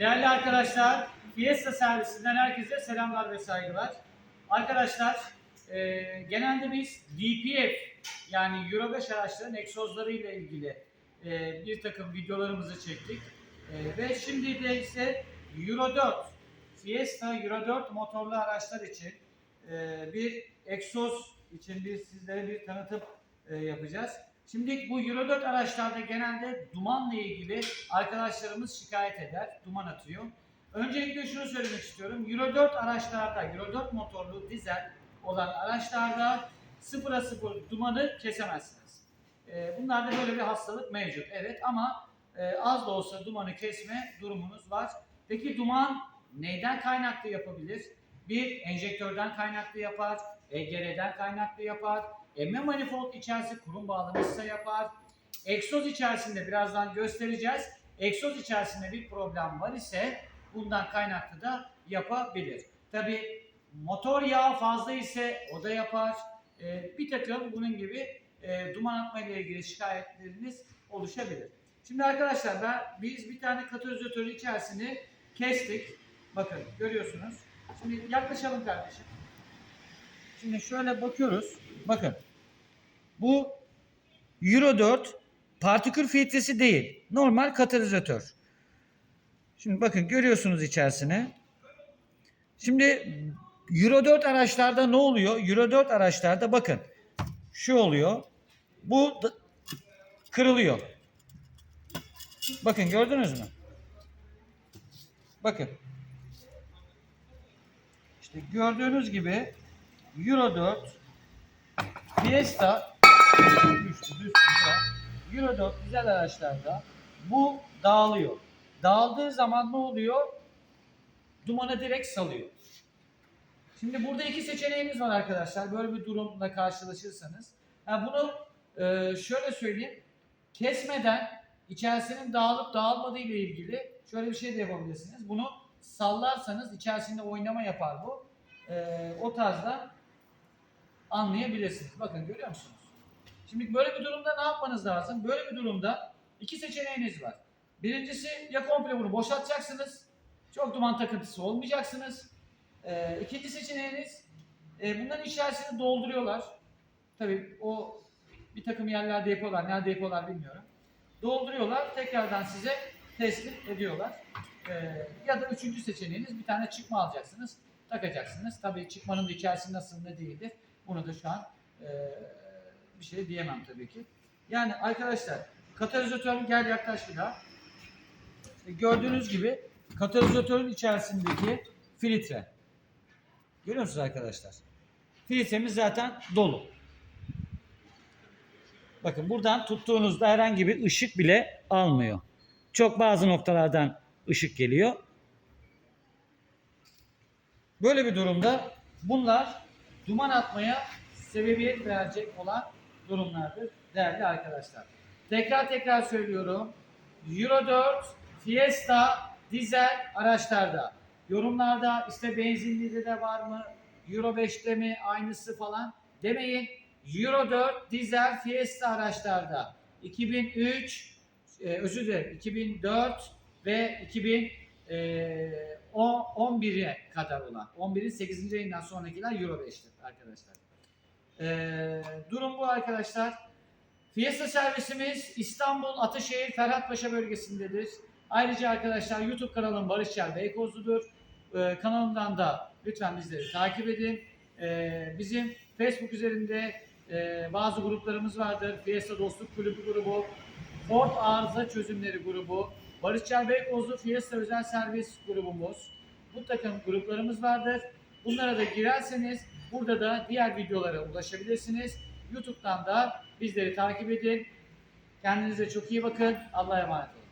Değerli arkadaşlar, Fiesta servisinden herkese selamlar ve saygılar. Arkadaşlar, e, genelde biz DPF yani Euro 5 araçların egzozları ile ilgili e, bir takım videolarımızı çektik. E, ve şimdi de ise Euro 4, Fiesta Euro 4 motorlu araçlar için e, bir egzoz için bir sizlere bir tanıtım e, yapacağız. Şimdi bu Euro 4 araçlarda genelde dumanla ilgili arkadaşlarımız şikayet eder, duman atıyor. Öncelikle şunu söylemek istiyorum. Euro 4 araçlarda, Euro 4 motorlu dizel olan araçlarda sıfıra sıfır dumanı kesemezsiniz. E, bunlarda böyle bir hastalık mevcut. Evet ama e, az da olsa dumanı kesme durumunuz var. Peki duman neyden kaynaklı yapabilir? Bir enjektörden kaynaklı yapar, EGR'den kaynaklı yapar, emme manifold içerisi kurum bağlamışsa yapar. Egzoz içerisinde birazdan göstereceğiz. Egzoz içerisinde bir problem var ise bundan kaynaklı da yapabilir. Tabi motor yağı fazla ise o da yapar. Ee, bir takım bunun gibi e, duman atma ile ilgili şikayetleriniz oluşabilir. Şimdi arkadaşlar ben biz bir tane katalizatörü içerisini kestik. Bakın görüyorsunuz. Şimdi yaklaşalım kardeşim. Şimdi şöyle bakıyoruz. Bakın. Bu Euro 4 partikül filtresi değil. Normal katalizatör. Şimdi bakın görüyorsunuz içerisine. Şimdi Euro 4 araçlarda ne oluyor? Euro 4 araçlarda bakın. Şu oluyor. Bu kırılıyor. Bakın gördünüz mü? Bakın. İşte gördüğünüz gibi Euro 4 Fiesta düştü ya. Euro 4 güzel araçlarda bu dağılıyor. Dağıldığı zaman ne oluyor? Dumanı direkt salıyor. Şimdi burada iki seçeneğimiz var arkadaşlar. Böyle bir durumla karşılaşırsanız. Ha bunu e, şöyle söyleyeyim. Kesmeden içerisinin dağılıp dağılmadığı ile ilgili şöyle bir şey de yapabilirsiniz. Bunu sallarsanız içerisinde oynama yapar bu. E, o tarzda anlayabilirsiniz. Bakın görüyor musunuz? Şimdi böyle bir durumda ne yapmanız lazım? Böyle bir durumda iki seçeneğiniz var. Birincisi ya komple bunu boşaltacaksınız. Çok duman takıntısı olmayacaksınız. Ee, ikinci seçeneğiniz e, bunların içerisini dolduruyorlar. Tabii o bir takım yerlerde yapıyorlar. Nerede yapıyorlar bilmiyorum. Dolduruyorlar. Tekrardan size teslim ediyorlar. Ee, ya da üçüncü seçeneğiniz bir tane çıkma alacaksınız. Takacaksınız. Tabii çıkmanın da içerisi nasıl ne değildir. Bunu da şu an e, bir şey diyemem tabii ki. Yani arkadaşlar katalizatör gel yaklaş bir daha. İşte gördüğünüz gibi katalizatörün içerisindeki filtre. Görüyor musunuz arkadaşlar? Filtremiz zaten dolu. Bakın buradan tuttuğunuzda herhangi bir ışık bile almıyor. Çok bazı noktalardan ışık geliyor. Böyle bir durumda bunlar duman atmaya sebebiyet verecek olan durumlardır değerli arkadaşlar. Tekrar tekrar söylüyorum. Euro 4 Fiesta dizel araçlarda yorumlarda işte benzinli de var mı? Euro 5'te mi aynısı falan demeyin. Euro 4 dizel Fiesta araçlarda 2003 e, özür dilerim 2004 ve 2011'e kadar olan 11'in 8. ayından sonrakiler Euro 5'tir arkadaşlar. E, durum bu arkadaşlar. Fiesta servisimiz İstanbul Ataşehir Ferhatpaşa bölgesindedir. Ayrıca arkadaşlar YouTube kanalım Barış Yer Beykozlu'dur. Ee, kanalımdan da lütfen bizleri takip edin. Ee, bizim Facebook üzerinde e, bazı gruplarımız vardır. Fiesta Dostluk Kulübü grubu, Ford Arıza Çözümleri grubu, Barış Yer Beykozlu Fiesta Özel Servis grubumuz. Bu takım gruplarımız vardır. Bunlara da girerseniz burada da diğer videolara ulaşabilirsiniz. YouTube'dan da bizleri takip edin. Kendinize çok iyi bakın. Allah'a emanet olun.